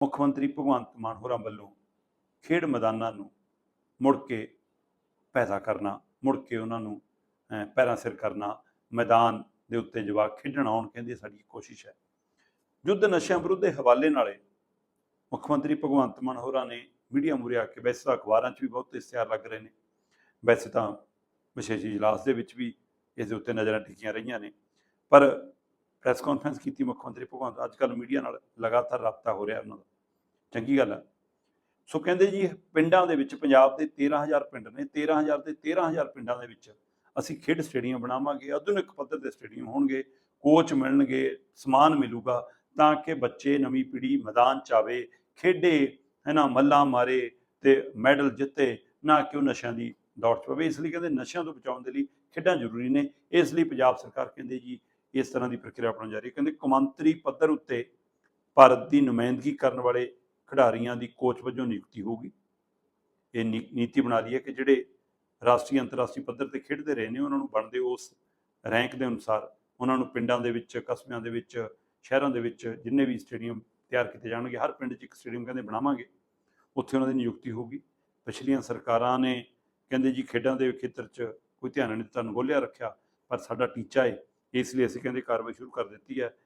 ਮੁੱਖ ਮੰਤਰੀ ਭਗਵੰਤ ਮਾਨ ਹੋਰਾਂ ਵੱਲੋਂ ਖੇਡ ਮੈਦਾਨਾਂ ਨੂੰ ਮੁੜ ਕੇ ਪੈਦਾ ਕਰਨਾ, ਮੁੜ ਕੇ ਉਹਨਾਂ ਨੂੰ ਪੈਰਾਂ ਸਿਰ ਕਰਨਾ, ਮੈਦਾਨ ਦੇ ਉੱਤੇ ਜਵਾਕ ਖੇਡਣ ਆਉਣ ਕਹਿੰਦੀ ਸਾਡੀ ਕੋਸ਼ਿਸ਼ ਹੈ। ਯੁੱਧ ਨਸ਼ਿਆਂ ਵਿਰੁੱਧ ਦੇ ਹਵਾਲੇ ਨਾਲੇ ਮੁੱਖ ਮੰਤਰੀ ਭਗਵੰਤ ਮਾਨ ਹੋਰਾਂ ਨੇ ਮੀਡੀਆ ਮੂਹਰੇ ਆ ਕੇ ਵੈਸੇ ਤਾਂ ਅਖਬਾਰਾਂ 'ਚ ਵੀ ਬਹੁਤ ਇਸ਼ਤਿਹਾਰ ਲੱਗ ਰਹੇ ਨੇ, ਵੈਸੇ ਤਾਂ ਵਿਸ਼ੇਸ਼ ਇਜਲਾਸ ਦੇ ਵਿੱਚ ਵੀ ਇਸ ਦੇ ਉੱਤੇ ਨਜ਼ਰਾਂ ਟਿਕੀਆਂ ਰਹੀਆਂ ਨੇ, ਪਰ ਪ੍ਰੈਸ ਕਾਨਫਰੰਸ ਕੀਤੀ ਮੁੱਖ ਮੰਤਰੀ ਭਗਵੰਤ ਅੱਜ ਕੱਲ੍ਹ ਮੀਡੀਆ ਨਾਲ ਲਗਾਤਾਰ ਰਾਬਤਾ ਹੋ ਰਿਹਾ ਉਹਨਾਂ ਦਾ। ਚੰਗੀ ਗੱਲ ਹੈ। ਸੋ ਕਹਿੰਦੇ ਜੀ, ਪਿੰਡਾਂ ਦੇ ਵਿੱਚ, ਪੰਜਾਬ ਦੇ 13000 ਪਿੰਡ ਨੇ 13000 ਤੇ 13000 ਪਿੰਡਾਂ ਦੇ ਵਿੱਚ ਅਸੀਂ ਖੇਡ ਸਟੇਡੀਅਮ ਬਣਾਵਾਂਗੇ, ਆਧੁਨਿਕ ਪੱਧਰ ਦੇ ਸਟੇਡੀਅਮ ਹੋਣਗੇ ਕੋਚ ਮਿਲਣਗੇ, ਸਮਾਨ ਮਿਲੂਗਾ ਤਾਂ ਕਿ ਬੱਚੇ ਨਵੀਂ ਪੀੜ੍ਹੀ ਮੈਦਾਨ ਚ ਆਵੇ, ਖੇਡੇ ਹੈ ਨਾ ਮੱਲਾਂ ਮਾਰੇ ਤੇ ਮੈਡਲ ਜਿੱਤੇ, ਨਾ ਕਿ ਉਹ ਨਸ਼ਿਆਂ ਦੀ ਦੌੜ ਚ ਪਵੇ। ਇਸ ਲਈ ਕਹਿੰਦੇ ਨਸ਼ਿਆਂ ਤੋਂ ਬਚਾਉਣ ਦੇ ਲਈ ਖੇਡਾਂ ਜ਼ਰੂਰੀ ਨੇ। ਇਸ ਲਈ ਪੰਜਾਬ ਸਰਕਾਰ ਕਹਿੰਦੇ ਜੀ ਇਸ ਤਰ੍ਹਾਂ ਦੀ ਪ੍ਰਕਿਰਿਆ ਆਪਣਾ ਜਾਰੀ ਕਹਿੰਦੇ ਕੌਮਾਂਤਰੀ ਪੱਧਰ ਉੱਤੇ ਭਾਰਤ ਦੀ ਨੁਮਾਇੰਦਗੀ ਕਰਨ ਵਾਲੇ ਖਿਡਾਰੀਆਂ ਦੀ ਕੋਚ ਵਜੋਂ ਨਿਯੁਕਤੀ ਹੋਊਗੀ। ਇਹ ਨੀ- ਨੀਤੀ ਬਣਾ ਲਈ ਹੈ ਕਿ ਜਿਹੜੇ ਰਾਸ਼ਟਰੀ ਅੰਤਰਰਾਸ਼ਟਰੀ ਪੱਧਰ ਤੇ ਖੇਡਦੇ ਰਹੇ ਨੇ, ਉਹਨਾਂ ਨੂੰ ਬਣਦੇ ਉਸ ਰੈਂਕ ਦੇ ਅਨੁਸਾਰ ਉਹਨਾਂ ਨੂੰ ਪਿੰਡਾਂ ਦੇ ਵਿੱਚ, ਕਸਬਿਆਂ ਦੇ ਵਿੱਚ, ਸ਼ਹਿਰਾਂ ਦੇ ਵਿੱਚ ਜਿੰਨੇ ਵੀ ਸਟੇਡੀਅਮ ਤਿਆਰ ਕੀਤੇ ਜਾਣਗੇ, ਹਰ ਪਿੰਡ 'ਚ ਇੱਕ ਸਟੇਡੀਅਮ ਕਹਿੰਦੇ ਬਣਾਵਾਂਗੇ, ਉੱਥੇ ਉਹਨਾਂ ਦੀ ਨਿਯੁਕਤੀ ਹੋਊਗੀ। ਪਿਛਲੀਆਂ ਸਰਕਾਰਾਂ ਨੇ ਕਹਿੰਦੇ ਜੀ ਖੇਡਾਂ ਦੇ ਖੇਤਰ 'ਚ ਕੋਈ ਧਿਆਨ ਨਹੀਂ ਦਿੱਤਾ, ਨਗੋਲਿਆ ਰੱਖਿਆ, ਪਰ ਸਾਡਾ ਟੀਚਾ ਹੈ ਇਸ ਲਈ ਅਸੀਂ ਕਹਿੰਦੇ ਕਾਰਵਾਈ ਸ਼ੁਰੂ ਕਰ ਦਿੱਤੀ ਹੈ।